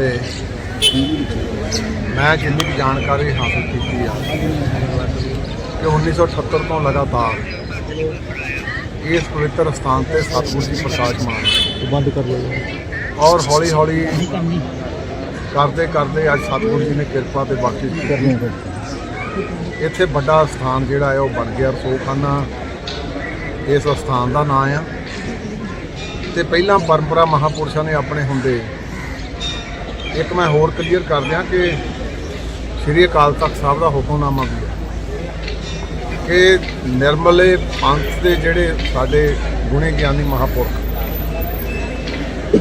ਤੇ ਮੈਂ ਜਿੰਨੀ ਕੁ ਜਾਣਕਾਰੀ ਹਾਸਲ ਕੀਤੀ ਆ ਕਿ 1978 ਤੋਂ ਲਗਾਤਾਰ ਇਸ ਪਵਿੱਤਰ ਸਥਾਨ ਤੇ ਸਤਿਗੁਰੂ ਜੀ ਪ੍ਰਕਾਸ਼ਮਾਨ ਬੰਦ ਕਰ ਲਓ। ਔਰ ਹੌਲੀ ਹੌਲੀ ਕਰਦੇ ਕਰਦੇ ਅੱਜ ਸਤਿਗੁਰੂ ਜੀ ਨੇ ਕਿਰਪਾ ਤੇ ਬਾਕੀ ਕਰਨੇ ਇੱਥੇ ਵੱਡਾ ਸਥਾਨ ਜਿਹੜਾ ਹੈ ਉਹ ਬਣ ਗਿਆ ਰਸੋਖਾਨਾ ਇਸ ਸਥਾਨ ਦਾ ਨਾਮ ਆ। ਤੇ ਪਹਿਲਾਂ ਪਰੰਪਰਾ ਮਹਾਪੁਰਸ਼ਾਂ ਨੇ ਆਪਣੇ ਹੁੰਦੇ ਇੱਕ ਮੈਂ ਹੋਰ ਕਲੀਅਰ ਕਰ ਦਿਆਂ ਕਿ ਸ਼੍ਰੀ ਅਕਾਲ ਤਖਤ ਸਾਹਿਬ ਦਾ ਹੁਕਮਨਾਮਾ ਵੀ ਹੈ ਕਿ ਨਿਰਮਲੇ ਪੰਥ ਦੇ ਜਿਹੜੇ ਸਾਡੇ ਗੁਣੇ ਗਿਆਨੀ ਮਹਾਪੁਰਖ,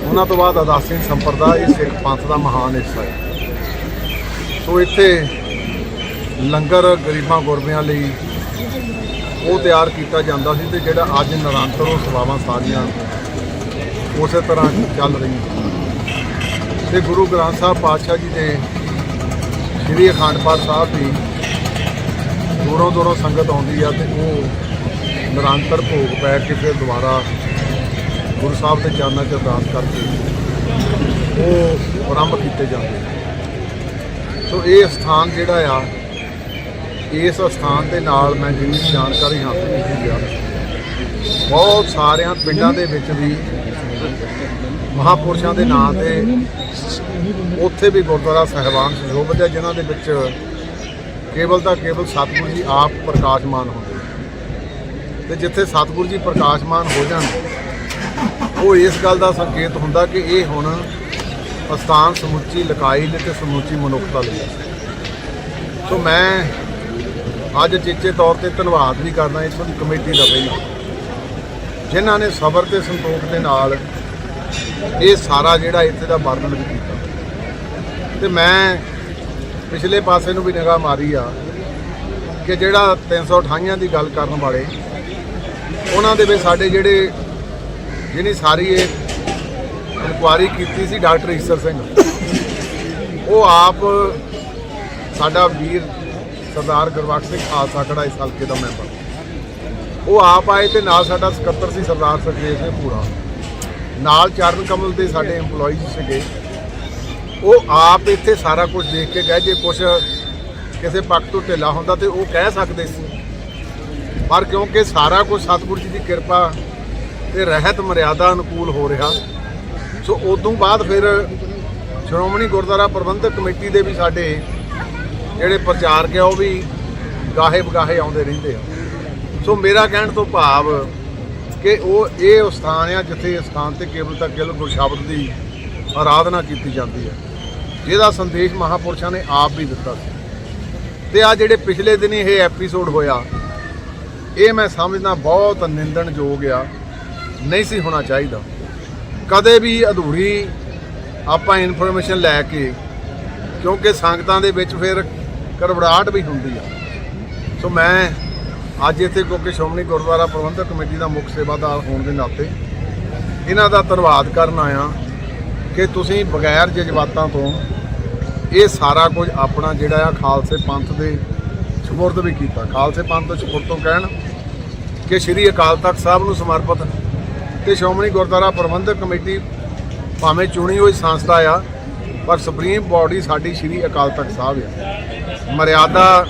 ਉਹਨਾਂ ਤੋਂ ਬਾਅਦ ਅਦਾਸੀ ਸੰਪਰਦਾ ਇਹ ਸਿੱਖ ਪੰਥ ਦਾ ਮਹਾਨ ਹਿੱਸਾ ਹੈ। ਸੋ ਇੱਥੇ ਲੰਗਰ ਗਰੀਬਾਂ ਗੁਰਬਿਆਂ ਲਈ ਉਹ ਤਿਆਰ ਕੀਤਾ ਜਾਂਦਾ ਸੀ ਤੇ ਜਿਹੜਾ ਅੱਜ ਨਿਰੰਤਰ ਉਹ ਸੇਵਾਵਾਂ ਸਾਰੀਆਂ ਉਸੇ ਤਰ੍ਹਾਂ ਚੱਲ ਰਹੀਆਂ। ਤੇ ਗੁਰੂ ਗ੍ਰੰਥ ਸਾਹਿਬ ਪਾਤਸ਼ਾਹ ਜੀ ਦੇ ਸ੍ਰੀ ਅਖੰਡ ਪਾਠ ਸਾਹਿਬ ਦੀ ਦੂਰੋਂ ਦੂਰੋਂ ਸੰਗਤ ਆਉਂਦੀ ਆ ਤੇ ਉਹ ਨਿਰੰਤਰ ਭੋਗ ਪੈ ਕੇ ਫਿਰ ਦੁਬਾਰਾ ਗੁਰੂ ਸਾਹਿਬ ਦੇ ਚਰਨਾਂ 'ਚ ਅਰਦਾਸ ਕਰਕੇ ਉਹ ਆਰੰਭ ਕੀਤੇ ਜਾਂਦੇ ਆ। ਸੋ ਇਹ ਸਥਾਨ ਜਿਹੜਾ ਆ, ਇਸ ਸਥਾਨ ਦੇ ਨਾਲ ਮੈਂ ਜਿੰਨੀ ਜਾਣਕਾਰੀ ਹਾਸਲ ਕੀਤੀ ਆ ਬਹੁਤ ਸਾਰਿਆਂ ਪਿੰਡਾਂ ਦੇ ਵਿੱਚ ਵੀ ਮਹਾਪੁਰਸ਼ਾਂ ਦੇ ਨਾਂ ਤੇ ਉੱਥੇ ਵੀ ਗੁਰਦੁਆਰਾ ਸਾਹਿਬਾਨ ਸੁਸ਼ੋਭਿਤ ਹੈ ਜਿਨ੍ਹਾਂ ਦੇ ਵਿੱਚ ਕੇਵਲ ਤਾਂ ਕੇਵਲ ਸਤਿਗੁਰੂ ਜੀ ਆਪ ਪ੍ਰਕਾਸ਼ਮਾਨ ਹੁੰਦੇ ਆ। ਤੇ ਜਿੱਥੇ ਸਤਿਗੁਰੂ ਜੀ ਪ੍ਰਕਾਸ਼ਮਾਨ ਹੋ ਜਾਣ, ਉਹ ਇਸ ਗੱਲ ਦਾ ਸੰਕੇਤ ਹੁੰਦਾ ਕਿ ਇਹ ਹੁਣ ਅਸਥਾਨ ਸਮੁੱਚੀ ਲਕਾਈ ਨੇ ਤੇ ਸਮੁੱਚੀ ਮਨੁੱਖਤਾ ਲਈ ਸੋ ਮੈਂ ਅੱਜ ਚੇਚੇ ਤੌਰ ਤੇ ਧੰਨਵਾਦ ਵੀ ਕਰਦਾ ਇਸ ਦੀ ਕਮੇਟੀ ਦਾ ਪਹਿਲਾਂ ਜਿਨ੍ਹਾਂ ਨੇ ਸਬਰ ਤੇ ਸੰਤੋਖ ਦੇ ਨਾਲ ਇਹ ਸਾਰਾ ਜਿਹੜਾ ਇੱਥੇ ਦਾ ਵਰਣਨ ਵੀ ਕੀਤਾ। ਤੇ ਮੈਂ ਪਿਛਲੇ ਪਾਸੇ ਨੂੰ ਵੀ ਨਿਗਾਹ ਮਾਰੀ ਆ ਕਿ ਜਿਹੜਾ 328 ਦੀ ਗੱਲ ਕਰਨ ਵਾਲੇ, ਉਹਨਾਂ ਦੇ ਵਿੱਚ ਸਾਡੇ ਜਿਹੜੇ ਜਿਹਨੇ ਸਾਰੀ ਇਹ ਇਨਕੁਆਰੀ ਕੀਤੀ ਸੀ ਡਾਕਟਰ ਈਸਰ ਸਿੰਘ, ਉਹ ਆਪ ਸਾਡਾ ਵੀਰ ਸਰਦਾਰ ਗੁਰਬਖਸ਼ ਸਿੰਘ ਖਾਲਸਾ ਖੜਾ ਇਸ ਹਲਕੇ ਦਾ ਮੈਂਬਰ। ਉਹ ਆਪ ਆਏ ਤੇ ਨਾਲ ਸਾਡਾ ਸਕੱਤਰ ਸੀ ਸਰਦਾਰ ਸੁਖਦੇਵ ਸਿੰਘ ਪੂਰਾ ਨਾਲ ਚਰਨ ਕਮਲ ਦੇ ਸਾਡੇ EMPLOYEES ਸੀਗੇ। ਉਹ ਆਪ ਇੱਥੇ ਸਾਰਾ ਕੁਝ ਦੇਖ ਕੇ ਗਏ, ਜੇ ਕੁਝ ਕਿਸੇ ਪੱਖ ਤੋਂ ਢਿੱਲਾ ਹੁੰਦਾ ਤੇ ਉਹ ਕਹਿ ਸਕਦੇ ਸੀ। ਪਰ ਕਿਉਂਕਿ ਸਾਰਾ ਕੁਝ ਸਤਿਗੁਰੂ ਜੀ ਦੀ ਕਿਰਪਾ ਤੇ ਰਹਿਤ ਮਰਿਆਦਾ ਅਨੁਕੂਲ ਹੋ ਰਿਹਾ। ਸੋ ਉਦੋਂ ਬਾਅਦ ਫਿਰ ਸ਼੍ਰੋਮਣੀ ਗੁਰਦੁਆਰਾ ਪ੍ਰਬੰਧਕ ਕਮੇਟੀ ਦੇ ਵੀ ਸਾਡੇ ਜਿਹੜੇ ਪ੍ਰਚਾਰਕ ਆ, ਉਹ ਵੀ ਗਾਹੇ ਬਗਾਹੇ ਆਉਂਦੇ ਰਹਿੰਦੇ ਆ। ਸੋ ਮੇਰਾ ਕਹਿਣ ਤੋਂ ਭਾਵ ਕਿ ਉਹ ਇਹ ਉਹ ਸਥਾਨ ਆ ਜਿੱਥੇ ਇਸ ਸਥਾਨ ਤੇ ਕੇਵਲ ਤਾਂ ਕੇਵਲ ਗੁਰਸ਼ਬਦ ਦੀ ਆਰਾਧਨਾ ਕੀਤੀ ਜਾਂਦੀ ਹੈ। ਜਿਹਦਾ ਸੰਦੇਸ਼ ਮਹਾਪੁਰਸ਼ਾਂ ਨੇ ਆਪ ਵੀ ਦਿੱਤਾ ਸੀ। ਤੇ ਆ ਜਿਹੜੇ ਪਿਛਲੇ ਦਿਨੀ ਇਹ ਐਪੀਸੋਡ ਹੋਇਆ, ਇਹ ਮੈਂ ਸਮਝਦਾ ਬਹੁਤ ਨਿੰਦਣਯੋਗ ਆ, ਨਹੀਂ ਸੀ ਹੋਣਾ ਚਾਹੀਦਾ। ਕਦੇ ਵੀ ਅਧੂਰੀ ਆਪਾਂ ਇਨਫੋਰਮੇਸ਼ਨ ਲੈ ਕੇ, ਕਿਉਂਕਿ ਸੰਗਤਾਂ ਦੇ ਵਿੱਚ ਫਿਰ ਕਰਵੜਾਹਟ ਵੀ ਹੁੰਦੀ ਆ। ਸੋ ਮੈਂ ਅੱਜ ਇੱਥੇ ਕਿਉਂਕਿ ਸ਼੍ਰੋਮਣੀ ਗੁਰਦੁਆਰਾ ਪ੍ਰਬੰਧਕ ਕਮੇਟੀ ਦਾ ਮੁੱਖ ਸੇਵਾਦਾਰ ਹੋਣ ਦੇ ਨਾਤੇ ਇਹਨਾਂ ਦਾ ਧੰਨਵਾਦ ਕਰਨ ਆਇਆ ਕਿ ਤੁਸੀਂ ਬਗੈਰ ਜਜ਼ਬਾਤਾਂ ਤੋਂ ਇਹ ਸਾਰਾ ਕੁਝ ਆਪਣਾ ਜਿਹੜਾ ਆ ਖਾਲਸੇ ਪੰਥ ਦੇ ਸਪੁਰਦ ਵੀ ਕੀਤਾ। ਖਾਲਸੇ ਪੰਥ ਦੇ ਸਪੁਰਦ ਤੋਂ ਕਹਿਣ ਕਿ ਸ੍ਰੀ ਅਕਾਲ ਤਖਤ ਸਾਹਿਬ ਨੂੰ ਸਮਰਪਿਤ ਤੇ ਸ਼੍ਰੋਮਣੀ ਗੁਰਦੁਆਰਾ ਪ੍ਰਬੰਧਕ ਕਮੇਟੀ ਭਾਵੇਂ ਚੁਣੀ ਹੋਈ ਸੰਸਥਾ ਆ, ਪਰ ਸੁਪਰੀਮ ਬਾਡੀ ਸਾਡੀ ਸ੍ਰੀ ਅਕਾਲ ਤਖਤ ਸਾਹਿਬ ਆ। ਮਰਿਆਦਾ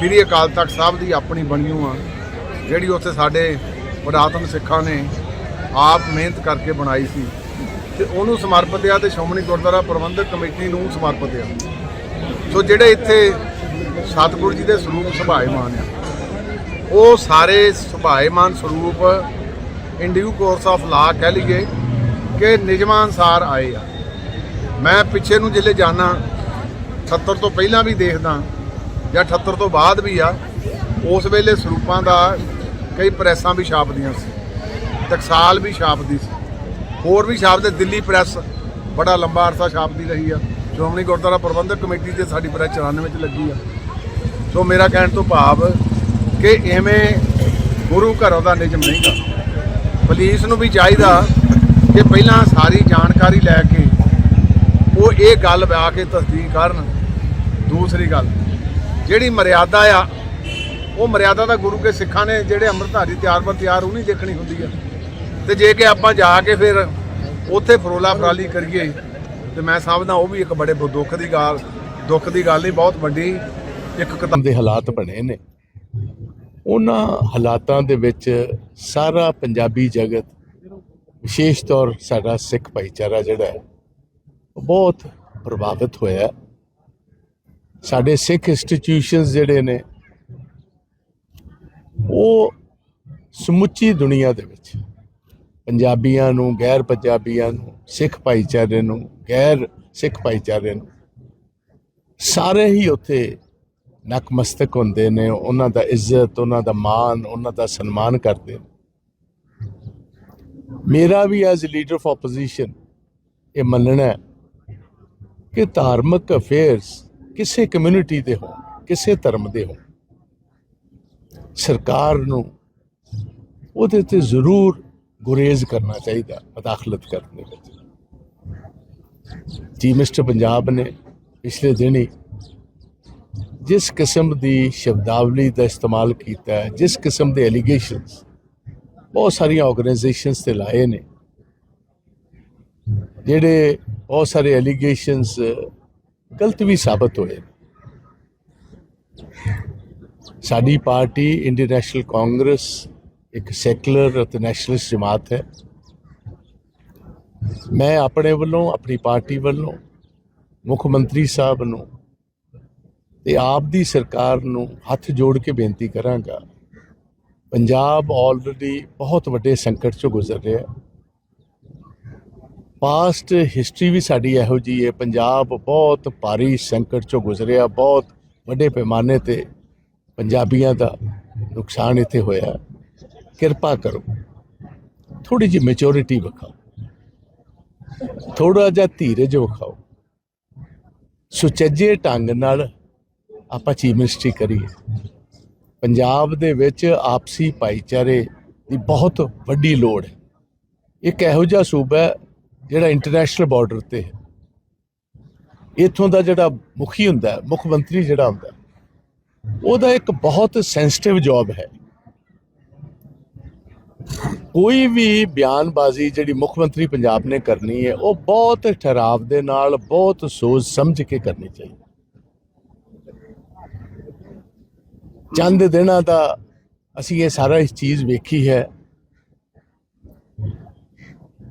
ਸ੍ਰੀ ਅਕਾਲ ਤਖਤ ਸਾਹਿਬ ਦੀ ਆਪਣੀ ਬਣੀ ਆ, ਜਿਹੜੀ ਉੱਥੇ ਸਾਡੇ ਪੁਰਾਤਨ ਸਿੱਖਾਂ ਨੇ ਆਪ ਮਿਹਨਤ ਕਰਕੇ ਬਣਾਈ ਸੀ। ਤੇ ਉਹਨੂੰ ਸਮਰਪਿਤ ਆ ਤੇ ਸ਼੍ਰੋਮਣੀ ਗੁਰਦੁਆਰਾ ਪ੍ਰਬੰਧਕ ਕਮੇਟੀ ਨੂੰ ਸਮਰਪਿਤ ਆ। ਸੋ ਜਿਹੜੇ ਇੱਥੇ ਸਤਿਗੁਰੂ ਜੀ ਦੇ ਸਰੂਪ ਸੁਭਾਏਮਾਨ ਆ, ਉਹ ਸਾਰੇ ਸੁਭਾਏਮਾਨ ਸਰੂਪ ਇਨ ਡਿਊ ਕੋਰਸ ਆਫ ਲਾ ਕਹਿ ਲਈਏ ਕਿ ਨਿਯਮਾਂ ਅਨਸਾਰ ਆਏ ਆ। ਮੈਂ ਪਿੱਛੇ ਨੂੰ ਜਿੱਲੇ ਜਾਣਾ 78 ਤੋਂ ਪਹਿਲਾਂ ਵੀ ਦੇਖਦਾ ਜਾਂ 78 ਤੋਂ ਬਾਅਦ ਵੀ ਆ, ਉਸ ਵੇਲੇ ਸਰੂਪਾਂ ਦਾ ਕਈ ਪ੍ਰੈਸਾਂ ਵੀ ਛਾਪਦੀਆਂ ਸੀ। ਟਕਸਾਲ ਵੀ ਛਾਪਦੀ ਸੀ। ਹੋਰ ਵੀ ਛਾਪਦੇ, ਦਿੱਲੀ ਪ੍ਰੈਸ ਬੜਾ ਲੰਬਾ ਅਰਸਾ ਛਾਪਦੀ ਰਹੀ ਆ। ਸ਼੍ਰੋਮਣੀ ਗੁਰਦੁਆਰਾ ਪ੍ਰਬੰਧਕ ਕਮੇਟੀ ਤੇ ਸਾਡੀ ਪ੍ਰੈਸ 94 ਵਿੱਚ ਲੱਗੀ ਆ। ਸੋ ਮੇਰਾ ਕਹਿਣ ਤੋਂ ਭਾਵ ਕਿ ਐਵੇਂ ਗੁਰੂ ਘਰੋਂ ਦਾ ਨਿਯਮ ਨਹੀਂ ਗਾ ਪੁਲਿਸ ਨੂੰ ਵੀ ਚਾਹੀਦਾ ਕਿ ਪਹਿਲਾਂ ਸਾਰੀ ਜਾਣਕਾਰੀ ਲੈ ਕੇ ਉਹ ਇਹ ਗੱਲ ਆ ਕੇ ਤਸਦੀਕ ਕਰਨ। ਦੂਸਰੀ ਗੱਲ ਜਿਹੜੀ ਮਰਿਆਦਾ ਆ, ਉਹ ਮਰਿਆਦਾ ਤਾਂ ਗੁਰੂ ਕੇ ਸਿੱਖਾਂ ਨੇ ਜਿਹੜੇ ਅੰਮ੍ਰਿਤਧਾਰੀ ਤਿਆਰ ਬਰ ਤਿਆਰ ਉਹ ਨਹੀਂ ਦੇਖਣੀ ਹੁੰਦੀ ਆ। ਤੇ ਜੇ ਕਿ ਆਪਾਂ ਜਾ ਕੇ ਫਿਰ ਉੱਥੇ ਫਰੋਲਾ ਫਰਾਲੀ ਕਰੀਏ, ਤੇ ਮੈਂ ਸਮਝਦਾ ਉਹ ਵੀ ਇੱਕ ਬੜੇ ਦੁੱਖ ਦੀ ਗੱਲ, ਦੁੱਖ ਦੀ ਗੱਲ ਨਹੀਂ, ਬਹੁਤ ਵੱਡੀ ਇੱਕ ਕਿਤਾਬ ਦੇ ਹਾਲਾਤ ਬਣੇ ਨੇ। ਉਹਨਾਂ ਹਾਲਾਤਾਂ ਦੇ ਵਿੱਚ ਸਾਰਾ ਪੰਜਾਬੀ ਜਗਤ, ਵਿਸ਼ੇਸ਼ ਤੌਰ ਸਾਡਾ ਸਿੱਖ ਭਾਈਚਾਰਾ ਜਿਹੜਾ ਬਹੁਤ ਪ੍ਰਭਾਵਿਤ ਹੋਇਆ। ਸਾਡੇ ਸਿੱਖ ਇੰਸਟੀਟਿਊਸ਼ਨਸ ਜਿਹੜੇ ਨੇ, ਉਹ ਸਮੁੱਚੀ ਦੁਨੀਆ ਦੇ ਵਿੱਚ ਪੰਜਾਬੀਆਂ ਨੂੰ, ਗੈਰ ਪੰਜਾਬੀਆਂ ਨੂੰ, ਸਿੱਖ ਭਾਈਚਾਰੇ ਨੂੰ, ਗੈਰ ਸਿੱਖ ਭਾਈਚਾਰੇ ਨੂੰ ਸਾਰੇ ਹੀ ਉੱਥੇ ਨਕਮਸਤਕ ਹੁੰਦੇ ਨੇ। ਉਹਨਾਂ ਦਾ ਇੱਜ਼ਤ, ਉਹਨਾਂ ਦਾ ਮਾਣ, ਉਹਨਾਂ ਦਾ ਸਨਮਾਨ ਕਰਦੇ ਨੇ। ਮੇਰਾ ਵੀ ਐਜ਼ ਲੀਡਰ ਆਫ ਆਪੋਜੀਸ਼ਨ ਇਹ ਮੰਨਣਾ ਹੈ ਕਿ ਧਾਰਮਿਕ ਅਫੇਅਰਸ ਕਿਸੇ ਕਮਿਊਨਿਟੀ ਦੇ ਹੋ ਕਿਸੇ ਧਰਮ ਦੇ ਹੋ ਸਰਕਾਰ ਨੂੰ ਉਹਦੇ ਤੇ ਜ਼ਰੂਰ ਗੁਰੇਜ਼ ਕਰਨਾ ਚਾਹੀਦਾ ਮਦਾਖਲਤ ਕਰਨ ਦੇ ਵਿੱਚ। ਜੀ ਮਿਸਟਰ ਪੰਜਾਬ ਨੇ ਪਿਛਲੇ ਦਿਨੀ ਜਿਸ ਕਿਸਮ ਦੀ ਸ਼ਬਦਾਵਲੀ ਦਾ ਇਸਤੇਮਾਲ ਕੀਤਾ ਹੈ, ਜਿਸ ਕਿਸਮ ਦੇ ਐਲੀਗੇਸ਼ਨਸ ਬਹੁਤ ਸਾਰੀਆਂ ਆਰਗੇਨਾਈਜੇਸ਼ਨਸ ਤੇ ਲਾਏ ਨੇ, ਜਿਹੜੇ ਬਹੁਤ ਸਾਰੇ ਐਲੀਗੇਸ਼ਨਸ ਗਲਤ ਵੀ ਸਾਬਤ ਹੋਏ। ਨੇ। ਸਾਡੀ ਪਾਰਟੀ ਇੰਡੀਅਨ ਨੈਸ਼ਨਲ ਕਾਂਗਰਸ ਇੱਕ ਸੈਕੂਲਰ ਅਤੇ ਨੈਸ਼ਨਲਿਸਟ ਜਮਾਤ ਹੈ। ਮੈਂ ਆਪਣੇ ਵੱਲੋਂ, ਆਪਣੀ ਪਾਰਟੀ ਵੱਲੋਂ, ਮੁੱਖ ਮੰਤਰੀ ਸਾਹਿਬ ਨੂੰ ਤੇ ਆਪ ਦੀ ਸਰਕਾਰ ਨੂੰ ਹੱਥ ਜੋੜ ਕੇ ਬੇਨਤੀ ਕਰਾਂਗਾ। ਪੰਜਾਬ ਆਲਰੇਡੀ ਬਹੁਤ ਵੱਡੇ ਸੰਕਟ ਚੋਂ ਗੁਜ਼ਰ ਰਿਹਾ ਹੈ। ਪਾਸਟ ਹਿਸਟਰੀ ਵੀ ਸਾਡੀ ਇਹੋ ਜੀ ਹੈ। ਪੰਜਾਬ ਬਹੁਤ ਭਾਰੀ ਸੰਕਟ ਚੋਂ ਗੁਜ਼ਰਿਆ। ਬਹੁਤ ਵੱਡੇ ਪੈਮਾਨੇ ਤੇ ਪੰਜਾਬੀਆਂ ਦਾ ਨੁਕਸਾਨ ਇੱਥੇ ਹੋਇਆ। ਕਿਰਪਾ ਕਰੋ। ਥੋੜੀ ਜਿਹੀ ਮੈਚੋਰਿਟੀ ਵਿਖਾਓ। ਥੋੜਾ ਜਿਹਾ ਧੀਰਜ ਵਿਖਾਓ। ਸੁਚੱਜੇ ਢੰਗ ਨਾਲ ਆਪਾਂ ਚੀਫ ਮਿਨਿਸਟਰੀ ਕਰੀਏ। ਪੰਜਾਬ ਦੇ ਵਿੱਚ ਆਪਸੀ ਭਾਈਚਾਰੇ ਦੀ ਬਹੁਤ ਵੱਡੀ ਲੋੜ ਹੈ। ਇੱਕ ਇਹੋ ਜਿਹਾ ਸੂਬਾ ਜਿਹੜਾ ਇੰਟਰਨੈਸ਼ਨਲ ਬਾਰਡਰ ਤੇ ਹੈ। ਇਥੋਂ ਦਾ ਜਿਹੜਾ ਮੁਖੀ ਹੁੰਦਾ ਮੁੱਖ ਮੰਤਰੀ ਜਿਹੜਾ ਹੁੰਦਾ ਉਹਦਾ ਇੱਕ ਬਹੁਤ ਸੈਂਸਿਟਿਵ ਜੌਬ ਹੈ। ਕੋਈ ਵੀ ਬਿਆਨਬਾਜ਼ੀ ਜਿਹੜੀ ਮੁੱਖ ਮੰਤਰੀ ਪੰਜਾਬ ਨੇ ਕਰਨੀ ਹੈ, ਉਹ ਬਹੁਤ ਠਹਿਰਾਵ ਦੇ ਨਾਲ, ਬਹੁਤ ਸੋਚ ਸਮਝ ਕੇ ਕਰਨੀ ਚਾਹੀਦੀ ਚੰਦ ਦਿਨਾਂ ਦਾ ਅਸੀਂ ਇਹ ਸਾਰਾ ਇਸ ਚੀਜ਼ ਵੇਖੀ ਹੈ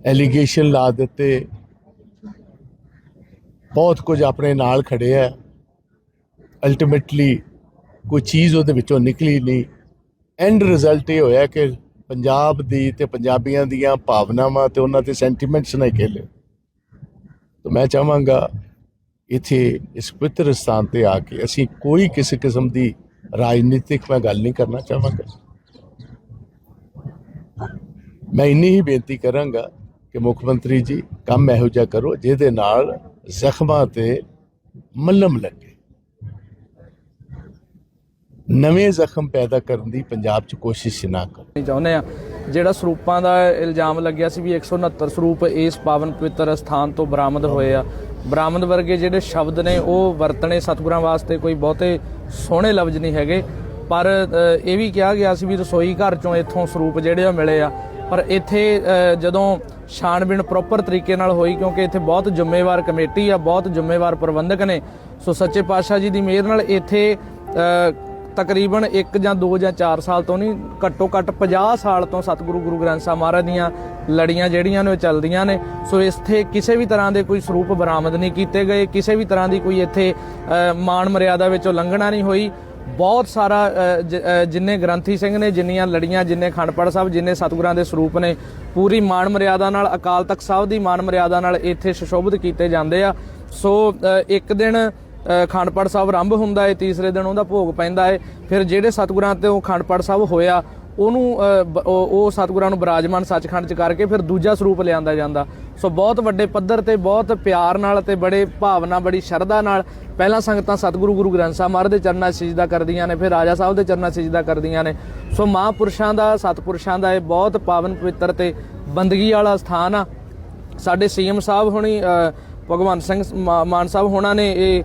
ਐਲੀਗੇਸ਼ਨ ਲਾ ਦਿੱਤੇ। ਬਹੁਤ ਕੁਝ ਆਪਣੇ ਨਾਲ ਖੜੇ ਹੈ ਅਲਟੀਮੇਟਲੀ ਕੋਈ ਚੀਜ਼ ਉਹਦੇ ਵਿੱਚੋਂ ਨਿਕਲੀ ਨਹੀਂ। ਐਂਡ ਰਿਜ਼ਲਟ ਇਹ ਹੋਇਆ ਕਿ ਪੰਜਾਬ ਦੀ ਤੇ ਪੰਜਾਬੀਆਂ ਦੀਆਂ ਭਾਵਨਾਵਾਂ ਤੇ ਉਹਨਾਂ ਦੇ ਸੈਂਟੀਮੈਂਟਸ ਨਹੀਂ ਖੇਲੇ। ਤਾਂ ਮੈਂ ਚਾਹਾਂਗਾ ਇੱਥੇ ਇਸ ਪਵਿੱਤਰ ਸਥਾਨ ਤੇ ਆ ਕੇ ਅਸੀਂ ਕੋਈ ਕਿਸੇ ਕਿਸਮ ਦੀ ਰਾਜਨੀਤਿਕ ਮੈਂ ਗੱਲ ਨਹੀਂ ਕਰਨਾ ਚਾਹਾਂਗਾ। ਮੈਂ ਇੰਨੀ ਹੀ ਬੇਨਤੀ ਕਰਾਂਗਾ ਕਿ ਮੁੱਖ ਮੰਤਰੀ ਜੀ, ਕੰਮ ਇਹੋ ਜਿਹਾ ਕਰੋ ਜਿਹਦੇ ਨਾਲ ਜ਼ਖਮਾਂ ਤੇ ਮੱਲਮ ਲੱਗੇ। ਨਵੇਂ ਜ਼ਖਮ ਪੈਦਾ ਕਰਨ ਦੀ ਪੰਜਾਬ 'ਚ ਕੋਸ਼ਿਸ਼ ਨਾ ਕਰੋ। ਚਾਹੁੰਦੇ ਆ ਜਿਹੜਾ ਸਰੂਪਾਂ ਦਾ ਇਲਜ਼ਾਮ ਲੱਗਿਆ ਸੀ ਵੀ 169 ਸਰੂਪ ਇਸ ਪਾਵਨ ਪਵਿੱਤਰ ਸਥਾਨ ਤੋਂ ਬਰਾਮਦ ਹੋਏ ਆ। ਬਰਾਮਦ ਵਰਗੇ ਜਿਹੜੇ ਸ਼ਬਦ ਨੇ, ਉਹ ਵਰਤਣੇ ਸਤਿਗੁਰਾਂ ਵਾਸਤੇ ਕੋਈ ਬਹੁਤੇ ਸੋਹਣੇ ਲਫ਼ਜ਼ ਨਹੀਂ ਹੈਗੇ। ਪਰ ਇਹ ਵੀ ਕਿਹਾ ਗਿਆ ਸੀ ਵੀ ਰਸੋਈ ਘਰ ਚੋਂ ਇੱਥੋਂ ਸਰੂਪ ਜਿਹੜੇ ਆ ਮਿਲੇ ਆ। ਪਰ ਇੱਥੇ ਜਦੋਂ ਛਾਣਬੀਣ ਪ੍ਰੋਪਰ ਤਰੀਕੇ ਨਾਲ ਹੋਈ ਕਿਉਂਕਿ ਇੱਥੇ ਬਹੁਤ ਜ਼ਿੰਮੇਵਾਰ ਕਮੇਟੀ ਆ ਬਹੁਤ ਜ਼ਿੰਮੇਵਾਰ ਪ੍ਰਬੰਧਕ ਨੇ। ਸੋ ਸੱਚੇ ਪਾਤਸ਼ਾਹ ਜੀ ਦੀ ਮਿਹਰ ਨਾਲ ਇੱਥੇ ਤਕਰੀਬਨ 1 ਜਾਂ 2 ਜਾਂ 4 ਸਾਲ ਤੋਂ ਨਹੀਂ ਘੱਟੋ ਘੱਟ 50 ਸਾਲ ਤੋਂ ਸਤਿਗੁਰੂ ਗੁਰੂ ਗ੍ਰੰਥ ਸਾਹਿਬ ਮਹਾਰਾਜ ਦੀਆਂ ਲੜੀਆਂ ਜਿਹੜੀਆਂ ਨੇ ਉਹ ਚੱਲਦੀਆਂ ਨੇ। ਸੋ ਇੱਥੇ ਕਿਸੇ ਵੀ ਤਰ੍ਹਾਂ ਦੇ ਕੋਈ ਸਰੂਪ ਬਰਾਮਦ ਨਹੀਂ ਕੀਤੇ ਗਏ ਕਿਸੇ ਵੀ ਤਰ੍ਹਾਂ ਦੀ ਕੋਈ ਇੱਥੇ ਅ, ਮਾਣ ਮਰਿਆਦਾ ਵਿੱਚੋਂ ਲੰਘਣਾ ਨਹੀਂ ਹੋਈ। ਬਹੁਤ ਸਾਰਾ ਜਿੰਨੇ ਗ੍ਰੰਥੀ ਸਿੰਘ ਨੇ ਜਿੰਨੀਆਂ ਲੜੀਆਂ ਜਿੰਨੇ ਖੰਡਪੜ ਸਾਹਿਬ ਜਿੰਨੇ ਸਤਿਗੁਰਾਂ ਦੇ ਸਰੂਪ ਨੇ ਪੂਰੀ ਮਾਣ ਮਰਿਆਦਾ ਨਾਲ ਅਕਾਲ ਤਖਤ ਸਾਹਿਬ ਦੀ ਮਾਣ ਮਰਿਆਦਾ ਨਾਲ ਇੱਥੇ ਸੁਸ਼ੋਭਿਤ ਕੀਤੇ ਜਾਂਦੇ ਆ। ਸੋ ਇੱਕ ਦਿਨ ਅ, ਖੰਡਪੜ ਸਾਹਿਬ ਆਰੰਭ ਹੁੰਦਾ ਹੈ ਤੀਸਰੇ ਦਿਨ ਉਹਦਾ ਭੋਗ ਪੈਂਦਾ ਹੈ ਫਿਰ ਜਿਹੜੇ ਸਤਿਗੁਰਾਂ ਤੇ ਉਹ ਖੰਡਪੜ ਸਾਹਿਬ ਹੋਇਆ ਉਹਨੂੰ ਉਹ ਉਹ ਸਤਿਗੁਰਾਂ ਨੂੰ ਬਿਰਾਜਮਾਨ ਸੱਚਖੰਡ ਚ ਕਰਕੇ ਫਿਰ ਦੂਜਾ ਸਰੂਪ ਲਿਆਂਦਾ ਜਾਂਦਾ। ਸੋ ਬਹੁਤ ਵੱਡੇ ਪੱਧਰ ਤੇ ਬਹੁਤ ਪਿਆਰ ਨਾਲ ਤੇ ਬੜੇ ਭਾਵਨਾ, ਬੜੀ ਸ਼ਰਧਾ ਨਾਲ ਪਹਿਲਾਂ ਸੰਗਤਾਂ ਸਤਿਗੁਰੂ ਗੁਰੂ ਗ੍ਰੰਥ ਸਾਹਿਬ ਮਹਾਰਾਜ ਦੇ ਚਰਨਾਂ 'ਚ ਸਿਜਦਾ ਕਰਦੀਆਂ ਨੇ, ਫਿਰ ਰਾਜਾ ਸਾਹਿਬ ਦੇ ਚਰਨਾਂ 'ਚ ਸਿਜਦਾ ਕਰਦੀਆਂ ਨੇ। ਸੋ ਮਹਾਂਪੁਰਸ਼ਾਂ ਦਾ, ਸਤਿਪੁਰਸ਼ਾਂ ਦਾ ਇਹ ਬਹੁਤ ਪਾਵਨ ਪਵਿੱਤਰ ਤੇ ਬੰਦਗੀ ਵਾਲਾ ਸਥਾਨ ਆ। ਸਾਡੇ ਸੀਐਮ ਸਾਹਿਬ ਹੁਣੀ ਭਗਵੰਤ ਸਿੰਘ ਮਾ- ਮਾਨ ਸਾਹਿਬ ਹੋਣਾ ਨੇ ਇਹ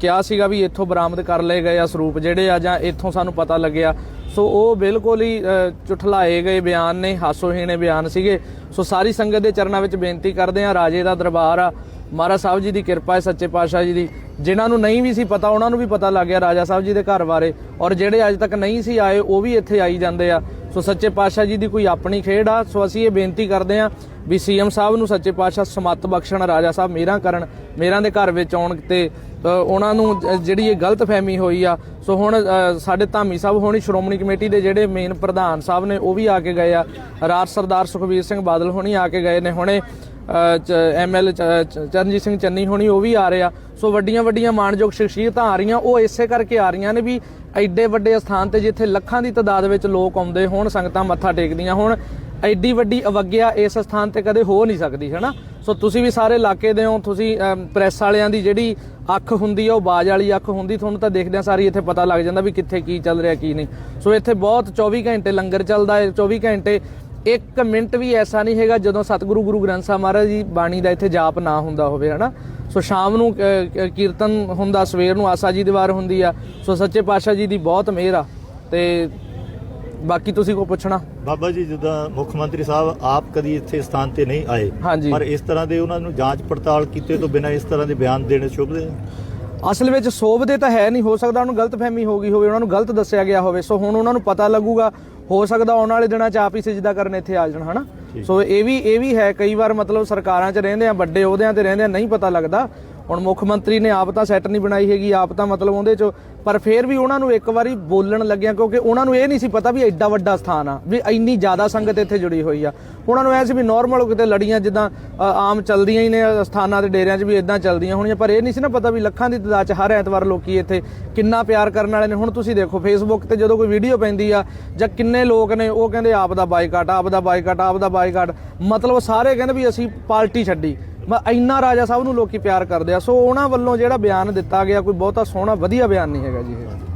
ਕਿਹਾ ਸੀਗਾ ਵੀ ਇੱਥੋਂ ਬਰਾਮਦ ਕਰ ਲਏ ਗਏ ਆ ਸਰੂਪ ਜਿਹੜੇ ਆ ਜਾਂ ਇੱਥੋਂ ਸਾਨੂੰ ਪਤਾ ਲੱਗਿਆ। ਸੋ ਉਹ ਬਿਲਕੁਲ ਹੀ ਚੁਠਲਾਏ ਗਏ ਬਿਆਨ ਨੇ, ਹਾਸੋਹੀਣੇ ਬਿਆਨ ਸੀਗੇ। ਸੋ ਸਾਰੀ ਸੰਗਤ ਦੇ ਚਰਨਾਂ ਵਿੱਚ ਬੇਨਤੀ ਕਰਦੇ ਆ ਰਾਜੇ ਦਾ ਦਰਬਾਰ ਆ। ਮਹਾਰਾਜ ਸਾਹਿਬ ਜੀ ਦੀ ਕਿਰਪਾ ਹੈ, ਸੱਚੇ ਪਾਤਸ਼ਾਹ ਜੀ ਦੀ। ਜਿਨ੍ਹਾਂ ਨੂੰ ਨਹੀਂ ਵੀ ਸੀ ਪਤਾ, ਉਹਨਾਂ ਨੂੰ ਵੀ ਪਤਾ ਲੱਗ ਗਿਆ ਰਾਜਾ ਸਾਹਿਬ ਜੀ ਦੇ ਘਰ ਬਾਰੇ। ਔਰ ਜਿਹੜੇ ਅੱਜ ਤੱਕ ਨਹੀਂ ਸੀ ਆਏ, ਉਹ ਵੀ ਇੱਥੇ ਆਈ ਜਾਂਦੇ ਆ। ਸੋ ਸੱਚੇ ਪਾਤਸ਼ਾਹ ਜੀ ਦੀ ਕੋਈ ਆਪਣੀ ਖੇਡ ਆ। ਸੋ ਅਸੀਂ ਇਹ ਬੇਨਤੀ ਕਰਦੇ ਆ ਵੀ ਸੀਐਮ ਸਾਹਿਬ ਨੂੰ ਸੱਚੇ ਪਾਤਸ਼ਾਹ ਸਮੱਤ ਬਖਸ਼ਣ, ਰਾਜਾ ਸਾਹਿਬ ਮੇਰਾ ਕਰਨ, ਮੇਰਾਂ ਦੇ ਘਰ ਵਿੱਚ ਆਉਣ ਤੇ ਉਹਨਾਂ ਨੂੰ ਜਿਹੜੀ ਇਹ ਗਲਤ ਫਹਿਮੀ ਹੋਈ ਆ। ਸੋ ਹੁਣ ਸਾਡੇ ਧਾਮੀ ਸਾਹਿਬ ਹੋਣੀ ਸ਼੍ਰੋਮਣੀ ਕਮੇਟੀ ਦੇ ਜਿਹੜੇ ਮੇਨ ਪ੍ਰਧਾਨ ਸਾਹਿਬ ਨੇ, ਉਹ ਵੀ ਆ ਕੇ ਗਏ ਆ। ਰਾਜ ਸਰਦਾਰ ਸੁਖਬੀਰ ਸਿੰਘ ਬਾਦਲ ਹੋਣੀ ਆ ਕੇ ਗਏ ਨੇ ਹੁਣੇ। ਐਮਐਲ ਚਰਨਜੀਤ ਸਿੰਘ ਚੰਨੀ ਹੋਣੀ ਉਹ ਵੀ ਆ ਰਹੇ ਆ। ਸੋ ਵੱਡੀਆਂ ਵੱਡੀਆਂ ਮਾਣਯੋਗ ਸ਼ਖਸੀਅਤਾਂ ਆ ਰਹੀਆਂ। ਉਹ ਇਸੇ ਕਰਕੇ ਆ ਰਹੀਆਂ ਨੇ ਵੀ ਐਡੇ ਵੱਡੇ ਸਥਾਨ ਤੇ ਜਿੱਥੇ ਲੱਖਾਂ ਦੀ ਤਾਦਾਦ ਵਿੱਚ ਲੋਕ ਆਉਂਦੇ ਹੋਣ ਸੰਗਤਾਂ ਮੱਥਾ ਟੇਕਦੀਆਂ ਹੋਣ ਐਡੀ ਵੱਡੀ ਅਵਗਿਆ ਇਸ ਸਥਾਨ ਤੇ ਕਦੇ ਹੋ ਨਹੀਂ ਸਕਦੀ ਹੈਨਾ? ਸੋ ਤੁਸੀਂ ਵੀ ਸਾਰੇ ਇਲਾਕੇ ਦੇ ਹੋ ਤੁਸੀਂ ਅਮ, ਪ੍ਰੈਸ ਵਾਲਿਆਂ ਦੀ ਜਿਹੜੀ ਅੱਖ ਹੁੰਦੀ ਆ ਉਹ ਬਾਜ ਵਾਲੀ ਅੱਖ ਹੁੰਦੀ ਤੁਹਾਨੂੰ ਤਾਂ ਦੇਖਦਿਆਂ ਸਾਰੀ ਇੱਥੇ ਪਤਾ ਲੱਗ ਜਾਂਦਾ ਵੀ ਕਿੱਥੇ ਕੀ ਚੱਲ ਰਿਹਾ ਕੀ ਨਹੀਂ। ਸੋ ਇੱਥੇ ਬਹੁਤ 24 ਘੰਟੇ ਲੰਗਰ ਚੱਲਦਾ ਹੈ 24 ਘੰਟੇ ਇੱਕ ਮਿੰਟ ਵੀ ਐਸਾ ਨਹੀਂ ਹੈਗਾ ਜਦੋਂ ਸਤਿਗੁਰੂ ਗੁਰੂ ਗ੍ਰੰਥ ਸਾਹਿਬ ਮਹਾਰਾਜ ਜੀ ਬਾਣੀ ਦਾ ਇੱਥੇ ਜਾਪ ਨਾ ਹੁੰਦਾ ਹੋਵੇ ਹਨਾ? ਸੋ ਸ਼ਾਮ ਨੂੰ ਕੀਰਤਨ ਹੁੰਦਾ ਸਵੇਰ ਨੂੰ ਆਸਾ ਜੀ ਦੀ ਵਾਰ ਹੁੰਦੀ ਆ। ਸੋ ਸੱਚੇ ਪਾਤਸ਼ਾਹ ਜੀ ਦੀ ਬਹੁਤ ਮਿਹਰ ਆ। ਤੇ ਬਾਕੀ ਤੁਸੀਂ ਕੋ ਪੁੱਛਣਾ? ਬਾਬਾ ਜੀ ਜਿੱਦਾਂ ਮੁੱਖ ਮੰਤਰੀ ਸਾਹਿਬ ਆਪ ਕਦੀ ਇੱਥੇ ਸਥਾਨ ਤੇ ਨਹੀਂ ਆਏ। ਪਰ ਇਸ ਤਰ੍ਹਾਂ ਦੇ ਉਹਨਾਂ ਨੂੰ ਜਾਂਚ ਪੜਤਾਲ ਕੀਤੇ ਤੋਂ ਬਿਨਾਂ ਇਸ ਤਰ੍ਹਾਂ ਦੇ ਬਿਆਨ ਦੇਣੇ ਸ਼ੁਭਦੇ ਅਸਲ ਵਿੱਚ ਸੋਭਦੇ ਤਾਂ ਹੈ ਨਹੀਂ ਹੋ ਸਕਦਾ ਉਹਨੂੰ ਗਲਤ ਫਹਿਮੀ ਹੋ ਗਈ ਹੋਵੇ ਉਹਨਾਂ ਨੂੰ ਗਲਤ ਦੱਸਿਆ ਗਿਆ ਹੋਵੇ। ਸੋ ਹੁਣ ਉਹਨਾਂ ਨੂੰ ਪਤਾ ਲੱਗੂਗਾ ਹੋ ਸਕਦਾ ਆਉਣ ਵਾਲੇ ਦਿਨਾਂ 'ਚ ਆਪ ਹੀ ਸਜਦਾ ਕਰਨ ਇੱਥੇ ਆ ਜਾਣ ਹਨਾ? ਸੋ ਇਹ ਵੀ ਇਹ ਵੀ ਹੈ ਕਈ ਵਾਰ ਮਤਲਬ ਸਰਕਾਰਾਂ 'ਚ ਰਹਿੰਦੇ ਆ ਵੱਡੇ ਅਹੁਦਿਆਂ ਤੇ ਰਹਿੰਦੇ ਆ ਨਹੀਂ ਪਤਾ ਲੱਗਦਾ। ਹੁਣ ਮੁੱਖ ਮੰਤਰੀ ਨੇ ਆਪ ਤਾਂ ਸੈੱਟ ਨਹੀਂ ਬਣਾਈ ਹੈਗੀ, ਆਪ ਤਾਂ ਮਤਲਬ ਉਹਦੇ 'ਚ, ਪਰ ਫਿਰ ਵੀ ਉਹਨਾਂ ਨੂੰ ਇੱਕ ਵਾਰੀ ਬੋਲਣ ਲੱਗਿਆ, ਕਿਉਂਕਿ ਉਹਨਾਂ ਨੂੰ ਇਹ ਨਹੀਂ ਸੀ ਪਤਾ ਵੀ ਐਡਾ ਵੱਡਾ ਸਥਾਨ ਆ, ਵੀ ਇੰਨੀ ਜ਼ਿਆਦਾ ਸੰਗਤ ਇੱਥੇ ਜੁੜੀ ਹੋਈ ਆ। ਉਹਨਾਂ ਨੂੰ ਐ ਸੀ ਵੀ ਨਾਰਮਲ ਕਿਤੇ ਲੜੀਆਂ ਜਿੱਦਾਂ ਆਮ ਚੱਲਦੀਆਂ ਹੀ ਨੇ ਸਥਾਨਾਂ ਤੇ ਡੇਰਿਆਂ 'ਚ ਵੀ ਇਦਾਂ ਚੱਲਦੀਆਂ ਹੋਣੀਆਂ, ਪਰ ਇਹ ਨਹੀਂ ਸੀ ਨਾ ਪਤਾ ਵੀ ਲੱਖਾਂ ਦੀ ਤਾਦਾਦ 'ਚ ਹਰ ਐਤਵਾਰ ਲੋਕੀ ਇੱਥੇ ਕਿੰਨਾ ਪਿਆਰ ਕਰਨ ਵਾਲੇ ਨੇ। ਹੁਣ ਤੁਸੀਂ ਦੇਖੋ ਫੇਸਬੁੱਕ ਤੇ ਜਦੋਂ ਕੋਈ ਵੀਡੀਓ ਪੈਂਦੀ ਆ, ਜਾਂ ਕਿੰਨੇ ਲੋਕ ਨੇ, ਉਹ ਕਹਿੰਦੇ ਆਪ ਦਾ ਬਾਈਕਾਟ ਆਪ ਦਾ ਬਾਈਕਾਟ ਆਪ ਦਾ ਬਾਈਕਾਟ ਮਤਲਬ ਸਾਰੇ ਕਹਿੰਦੇ ਵੀ ਅਸੀਂ ਪਾਰਟੀ ਛੱਡੀ। ਇੰਨਾ ਰਾਜਾ ਸਾਹਿਬ ਨੂੰ ਲੋਕੀ ਪਿਆਰ ਕਰਦੇ ਆ, ਸੋ ਉਹਨਾਂ ਵੱਲੋਂ ਜਿਹੜਾ ਬਿਆਨ ਦਿੱਤਾ ਗਿਆ, ਕੋਈ ਬਹੁਤਾ ਸੋਹਣਾ, ਵਧੀਆ ਬਿਆਨ ਨਹੀਂ ਹੈਗਾ ਜੀ ਇਹ।